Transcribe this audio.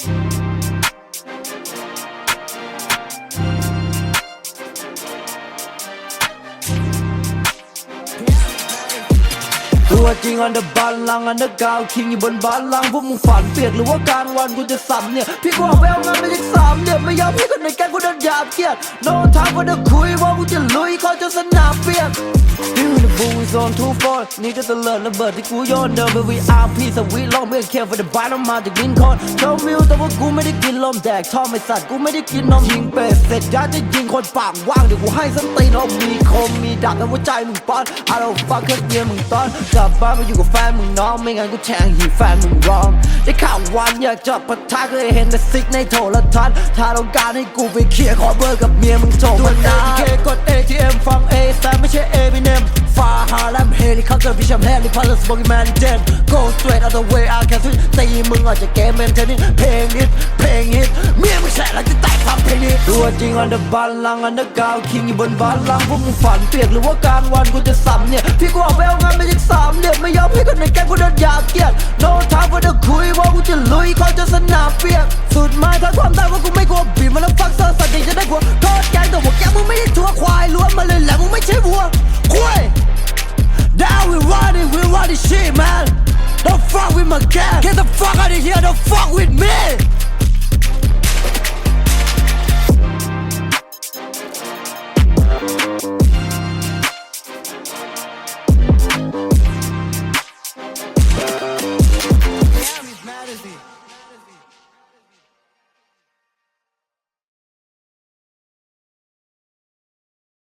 ตัวจริงอันเดอร์บาลังอันเดอร์กาวคิงอยู่บนบาลังพวกมึงฝันเปียกหรือว่าการวันกูจะสับเนี่ย พี่กูเอาไปเอางานไม่ได้สามเนี่ยไม่ยอมพี่คนในแก๊งกูเดินหยาบเกียดนอนทางกูเดนคุยว่ากูจะลุย เขาจะสนามเปียก You in the boom zone too far นี่ก็ตะเลิดระเบิดที่กูโยนเดินไป VIP สวีทลองเมื่อเคียว for the bottom มาจากลินคอนเชาวิวแต่ว่ากูไม่ได้กินลมแดกท่อไม่สัตว์กูไม่ได้กินนมยิงเป็ดเสร็จยาจะยิงคนปากว่างเดี๋ยวกูให้สตีนเอามีคมมีดาบแต่หัวใจมึงป้อน I don't fuck แค่เมียมึงตอนกลับบ้านมาอยู่กับแฟนมึงน้องไม่งั้นกูแทงหีแฟนมึงร้องได้ ววันอยากจะปะทะก็เลยเห็นแต่ซิกในโทรทัศน์ถ้าต้องการให้กูไปเคลียร์ขอเบอร์กับเมียมึงโทรมานะเคกด ATM ฟัง A แต่ไม่ใช่ Eminem ฟาฮาแลมเฮลิคอปเตอร์พิชมแฮลิพาร์สบอกแมนเดน Go straight out the way I can switch ตีมึงออกจากเกมเมนเทนนิสเพลงฮิตเพลงฮิตเมียมึงแฉแล้วจะแตกฟังเพลงนี้ตัวจริงอันเดอร์บัลลังอันเดอร์กาวคิงอยู่บนบัลลังก์พวกมึงฝันเปียกหรือว่ากลางวันกูจะสัมเนี่ยพี่กูออกไปเอางานไม่ใช่สามเนี่ยไม่ยอมให้คนในแก๊งกูเดินหยาบเกียด No time for the คุยว่ากู จะลุยเขาจะสนามเปียก สุดหมายถ้าความตายว่ากูไม่กลัวบีบมันแล้วฟักเซอสัตว์เด็กจะได้กลัวโทษแกงแต่หัวแกงมึงไม่ได้ทัวควายล้วนมาเลยแหละมึงไม่ใช่วัวควาย Down we run it, we run this shit man Don't fuck with my gang Get the fuck out of here, don't fuck with me